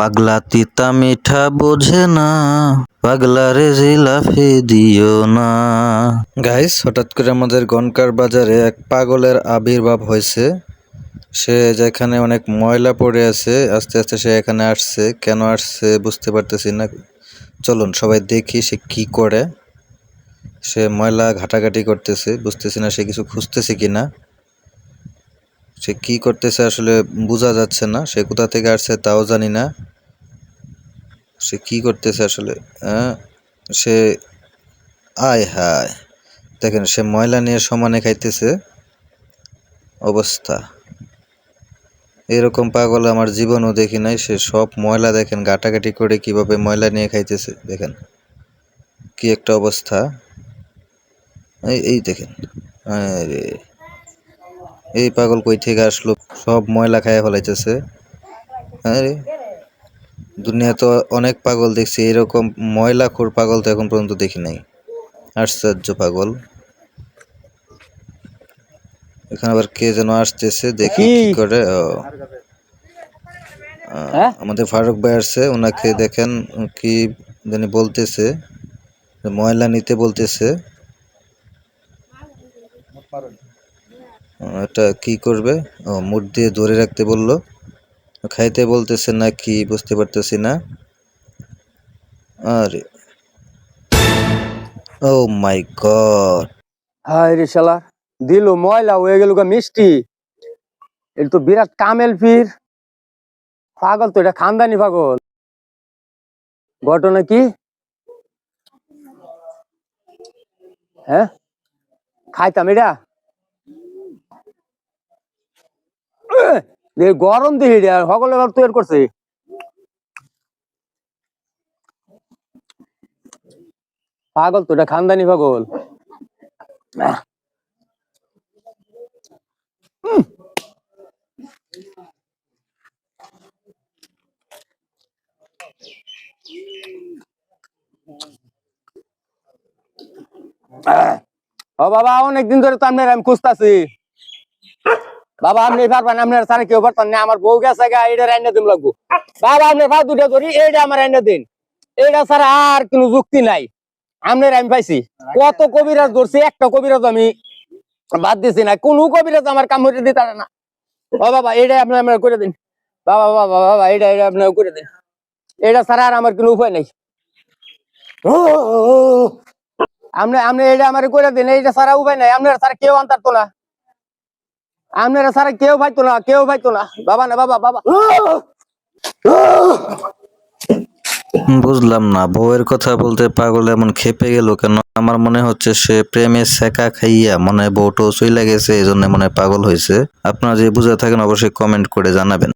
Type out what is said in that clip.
পাগলা তিতা মিঠা বোঝে না পাগলারে জিলাফি দিও না। গাইস, হঠাৎ করে আমাদের গনকার বাজারে এক পাগলের আবির্ভাব হয়েছে। সে যেখানে অনেক ময়লা পড়ে আছে, আস্তে আস্তে সে এখানে আসছে। কেন আসছে বুঝতে পারতেছি না। চলুন, সবাই দেখি সে কি করে। সে ময়লা ঘাটাঘাটি করতেছে, বুঝতেছি না সে কিছু খুঁজতেছে কিনা। সে কি করতেছে আসলে বোঝা যাচ্ছে না। সে কোথা থেকে আসছে তাও জানি না। সে কি করতেছে আসলে? সে, আয় হায়। দেখেন, সে ময়লা নিয়ে সমানে খাইতেছে। অবস্থা। এরকম পাগল আমার জীবনও দেখি নাই। সে সব ময়লা দেখেন গাটাগাটি করে কীভাবে ময়লা নিয়ে খাইতেছে, দেখেন। কি একটা অবস্থা। এই এই দেখেন। আরে এই পাগল কই থেকে আসলো? সব ময়লা খাইয়া ফেলাইতেছে। আরে দুনিয়া তো অনেক পাগল দেখছি। এরকম ময়লা খোর পাগল তো এখন পর্যন্ত দেখি নাই। আশ্চর্য পাগল। এখানে আবার কে যেন আসতেছে দেখি কি? করে। হ্যাঁ? আমাদের ফারুক ভাই আসছে ওনাকে দেখেন কি জানি বলতেছে। ময়লা নিতে বলতেছে। এটা কি করবে? ও মুখ দিয়ে ধরে রাখতে বলল। খাইতে বলতেছে না কি, বুঝতে পারতেছি না। আরে। ও মাই গড। হায় রে শালা, দিল ময়লা হয়ে গেল মিষ্টি। এটা তো বিরাট কামেল ফির পাগল তো এটা খানদানি পাগল। ঘটনা কি? হ্যাঁ? খাইতাম এটা? গরম দিহি সকলে এবার তৈরি করছে। পাগল তো, এটা খানদানি পাগল। ও বাবা, অনেকদিন ধরে তো আমি খুঁজতাছি। বাবা, আপনি পারবেন আপনার সারা কেউ পারতেন না, আমার বউ গেছে গা এটা রান্না দিন লাগবো। বাবা আপনার ভাত দুটো ধরি এইটা আমার রান্না দিন। এইটা ছাড়া আর কোনো যুক্তি নাই। আপনার আমি পাইছি। কত কবিরাজ ধরছি, একটা কবিরাজ আমি বাদ দিছি না। কোনো কবিরাজ আমার কাম হইতে দিতে না। ও বাবা এইটা আপনি আপনার করে দিন। বাবা বাবা বাবা এইটা এটা আপনার করে দিন। এটা ছাড়া আর আমার কোনো উপায় নাই। আপনি আপনি এটা আমার করে দিন এইটা ছাড়া উপায় নাই। আপনারা ছাড়া কেউ আনতার তো না। আপনারা সারা কেউ ভাইতো না, কেউ ভাইতো না। বাবা না, বাবা বাবা। বুঝলাম না, বউয়ের কথা বলতে পাগল এমন খেপে গেল কেন? আমার মনে হচ্ছে সে প্রেমে সেকা খাইয়া মনে বউ বউটো চইলা গেছে এই জন্য মনে পাগল হয়েছে আপনারা যে বুঝে থাকেন অবশ্যই কমেন্ট করে জানাবেন।